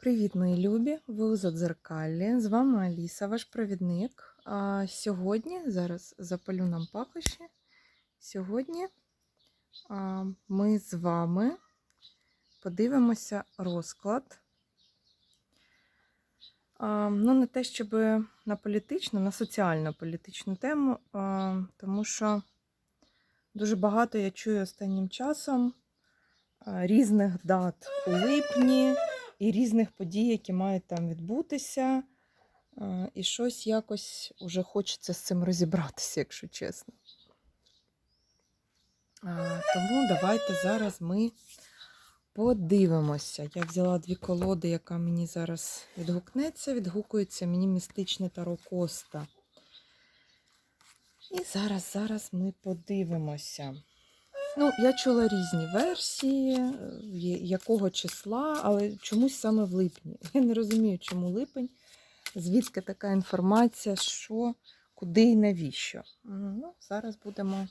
Привіт, мої любі! Ви у Задзеркаллі. З вами Аліса, ваш провідник. А сьогодні, зараз запалю нам пахощі. Сьогодні а, ми з вами подивимося розклад. А, ну, не те, щоб на політичну, на соціально-політичну тему, а, тому що дуже багато я чую останнім часом різних дат у липні і різних подій, які мають там відбутися. Е, І щось якось уже хочеться з цим розібратися, якщо чесно. Тому давайте зараз ми подивимося. Я взяла дві колоди, яка мені зараз відгукнеться. Відгукується мені містичне Таро Коста. І зараз, зараз ми подивимося. Ну, я чула різні версії, е, якого числа, але чомусь саме в липні. Я не розумію, чому липень, звідки така інформація, що, куди і навіщо. Ну, зараз будемо,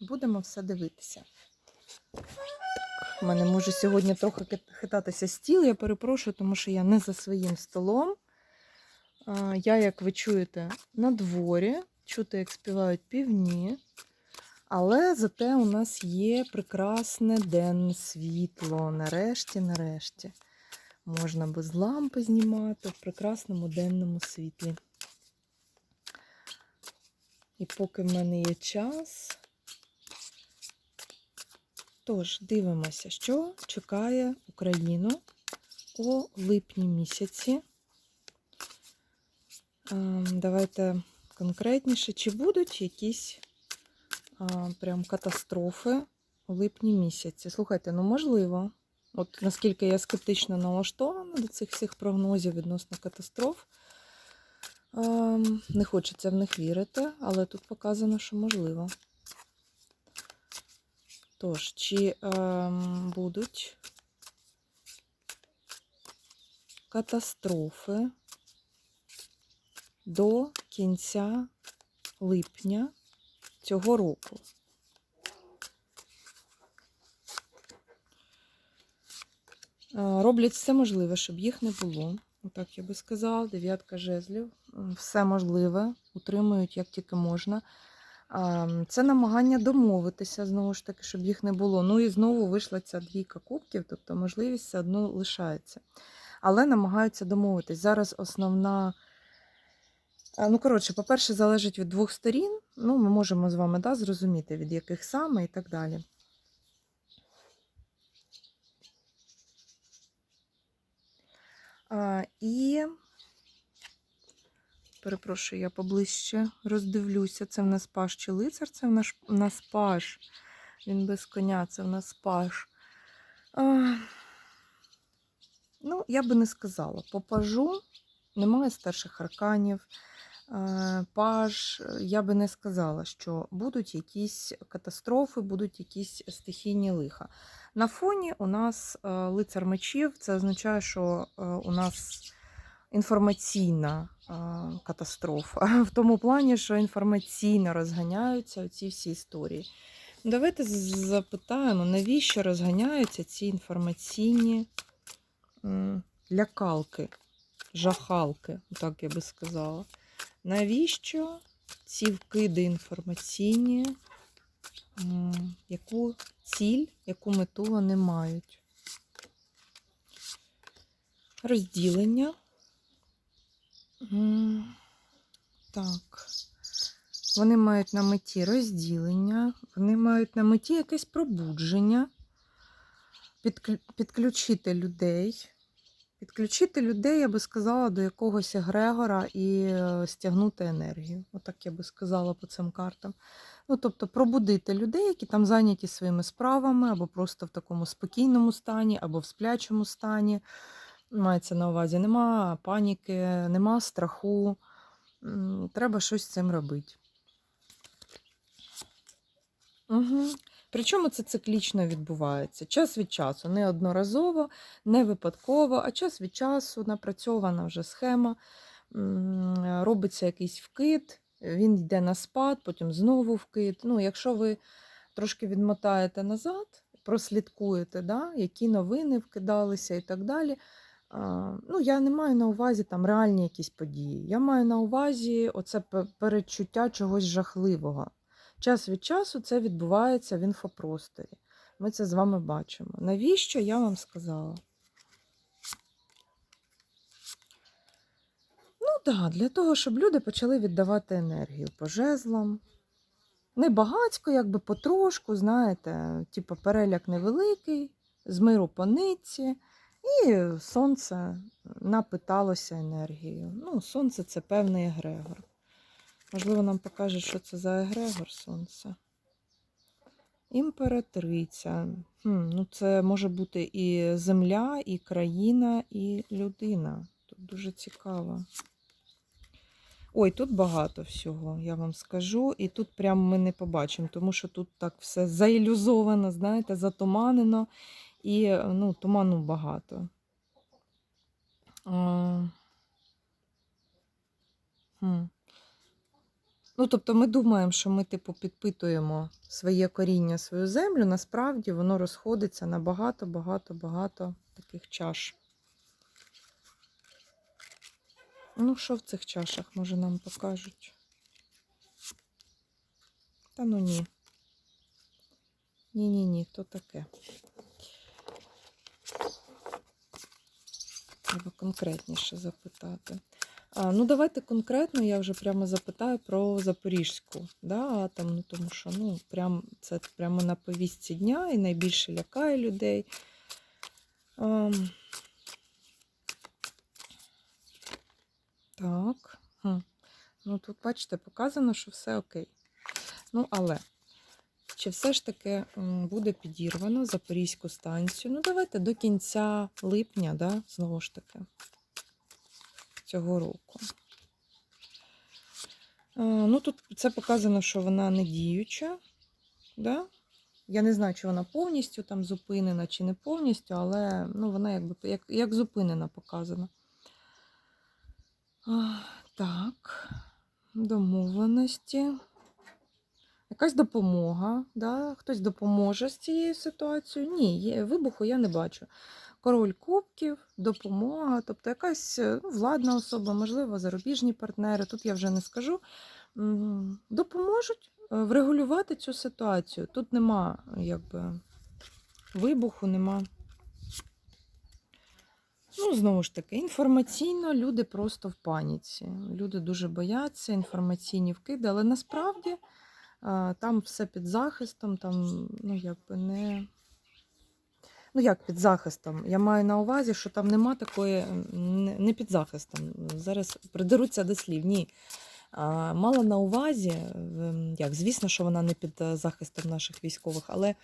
будемо все дивитися. У мене може сьогодні трохи хитатися стіл, я перепрошую, тому що я не за своїм столом. Я, як ви чуєте, на дворі, чути, як співають півні. Але зате у нас є прекрасне денне світло. Нарешті, нарешті. Можна без лампи знімати в прекрасному денному світлі. І поки в мене є час. Тож, дивимося, що чекає Україну у липні місяці. Ем, Давайте конкретніше, чи будуть якісь прям катастрофи у липні місяці. Слухайте, ну можливо. От наскільки я скептично налаштована до цих всіх прогнозів відносно катастроф. Ем, не хочеться в них вірити, але тут показано, що можливо. Тож, чи ем, будуть катастрофи до кінця липня цього року. Е, Роблять все можливе, щоб їх не було. Так я би сказала, дев'ятка жезлів. Все можливе, утримують як тільки можна. Це намагання домовитися, знову ж таки, щоб їх не було. Ну і знову вийшла ця двійка кубків, тобто можливість все одно лишається. Але намагаються домовитись. Зараз основна. Ну, коротше, по-перше, залежить від двох сторін. Ну, ми можемо з вами да, зрозуміти, від яких саме і так далі. А, і, перепрошую, я поближче роздивлюся. Це в нас паш чи лицар, це в нас, в нас паш. Він без коня, це в нас паш. А, ну, я би не сказала. По пажу немає старших арканів. Е, Паж, е, я би не сказала, що будуть якісь катастрофи, будуть якісь стихійні лиха. На фоні у нас е, лицар мечів, це означає, що у нас інформаційна катастрофа. В тому плані, що інформаційно розганяються ці всі історії. Давайте запитаємо, навіщо розганяються ці інформаційні лякалки, жахалки, так я би сказала. Навіщо ці вкиди інформаційні, яку ціль, яку мету вони мають? Розділення. Так. Вони мають на меті розділення, вони мають на меті якесь пробудження, підключити людей. Підключити людей, я би сказала, до якогось егрегора і е, стягнути енергію. Отак я би сказала по цим картам. Ну, тобто пробудити людей, які там зайняті своїми справами, або просто в такому спокійному стані, або в сплячому стані. Мається на увазі, нема паніки, нема страху. Треба щось з цим робити. Угу. Причому це циклічно відбувається. Час від часу, не одноразово, не випадково, а час від часу напрацьована вже схема, робиться якийсь вкид, він йде на спад, потім знову вкид. Ну, якщо ви трошки відмотаєте назад, прослідкуєте, да, які новини вкидалися і так далі, Ну, я не маю на увазі там реальні якісь події. Я маю на увазі оце пе- передчуття чогось жахливого. Час від часу це відбувається в інфопросторі. Ми це з вами бачимо. Навіщо я вам сказала? Ну так, для того, щоб люди почали віддавати енергію по жезлам. Не багацько, якби потрошку, знаєте, типу переляк невеликий, з миру по нитці, і сонце напиталося енергією. Ну, сонце це певний егрегор. Можливо, нам покаже, що це за егрегор сонце. Імператриця. Хм, ну це може бути і земля, і країна, і людина. Тут дуже цікаво. Ой, тут багато всього, я вам скажу. І тут прямо ми не побачимо, тому що тут так все заілюзовано, знаєте, затуманено. І ну, туману багато. А... Хм. Ну, тобто ми думаємо, що ми, типу, підпитуємо своє коріння, свою землю, насправді воно розходиться на багато, багато, багато таких чаш. Ну, що в цих чашах, може, нам покажуть? Та ну ні. Ні-ні-ні, то таке. Треба конкретніше запитати. А, ну, давайте конкретно, я вже прямо запитаю про Запорізьку да, атомну, тому що ну, прям, це прямо на повістці дня і найбільше лякає людей. Ам. Так. Хм. Ну, тут, бачите, показано, що все окей. Ну, але чи все ж таки буде підірвано Запорізьку станцію? Ну, давайте до кінця липня, да, знову ж таки, цього року. Ну, тут це показано, що вона не діюча. Да? Я не знаю, чи вона повністю там зупинена, чи не повністю, але ну, вона якби як, як зупинена показана. Так, домовленості. Якась допомога, да? хтось допоможе з цією ситуацією. Ні, вибуху я не бачу. Король кубків, допомога, тобто якась е, ну, владна особа, можливо, зарубіжні партнери, тут я вже не скажу. Допоможуть е, врегулювати цю ситуацію. Тут нема якби, вибуху, нема. Ну, знову ж таки, інформаційно люди просто в паніці. Люди дуже бояться, інформаційні вкиди, але насправді там все під захистом, там, ну, якби не. Ну, як під захистом? Я маю на увазі, що там нема такої, не під захистом. Зараз придеруться до слів. Ні. Мала на увазі, ем, як, звісно, що вона не під е, захистом наших військових, але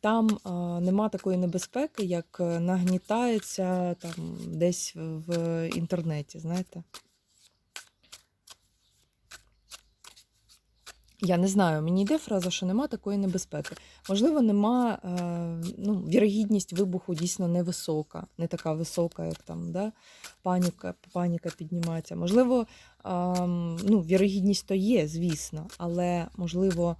там нема такої небезпеки, як е, нагнітається там десь в інтернеті, знаєте. Я не знаю, мені йде фраза, що нема такої небезпеки. Можливо, нема, е, ну, вірогідність вибуху дійсно невисока, не така висока, як там, да? паніка, паніка піднімається. Можливо, ем, ну, вірогідність то є, звісно, але можливо,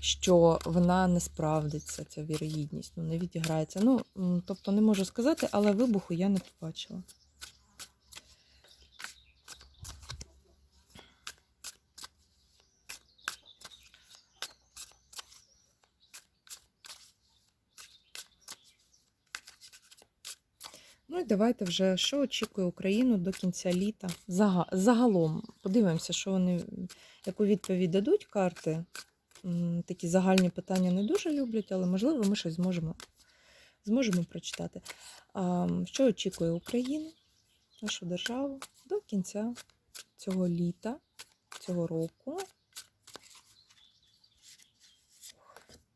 що вона не справдиться, ця вірогідність, ну, не відіграється. Ну, тобто не можу сказати, але вибуху я не побачила. Ну і давайте вже, що очікує Україну до кінця літа. Загалом подивимося, що вони, яку відповідь дадуть карти. Такі загальні питання не дуже люблять, але можливо ми щось зможемо, зможемо прочитати. Що очікує Україну, нашу державу до кінця цього літа, цього року.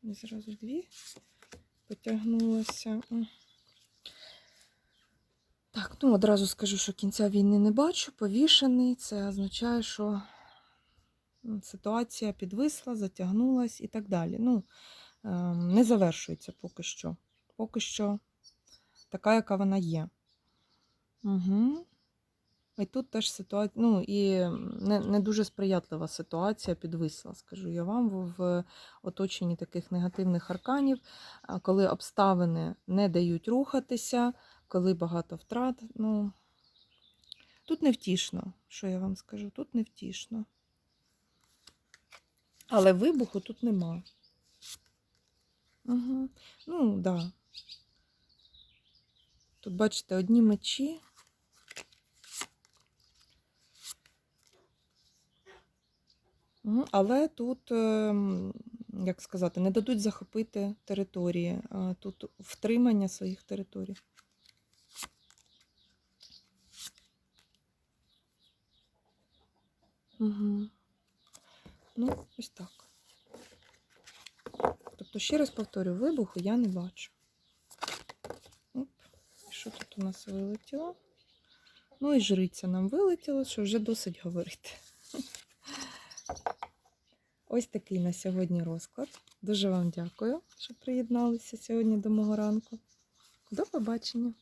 І зразу дві потягнулося. Так, ну одразу скажу, що кінця війни не бачу. Повішений. Це означає, що ситуація підвисла, затягнулась і так далі. Ну, ем, не завершується поки що. Поки що така, яка вона є. Угу. І тут теж ситуація, ну і не, не дуже сприятлива ситуація підвисла, скажу я вам, в, в оточенні таких негативних арканів, коли обставини не дають рухатися, коли багато втрат. Ну, тут не втішно, що я вам скажу, тут не втішно. Але вибуху тут нема. Угу. Ну, так. Да. Тут, бачите, одні мечі. Мгм, Але тут, ем, як сказати, не дадуть захопити території. Тут втримання своїх територій. Угу. Ну, ось так. Тобто, ще раз повторю, вибуху я не бачу. Оп. Що тут у нас вилетіло? Ну і жриця нам вилетіло, що вже досить говорити. Ось такий на сьогодні розклад. Дуже вам дякую, що приєдналися сьогодні до мого ранку. До побачення!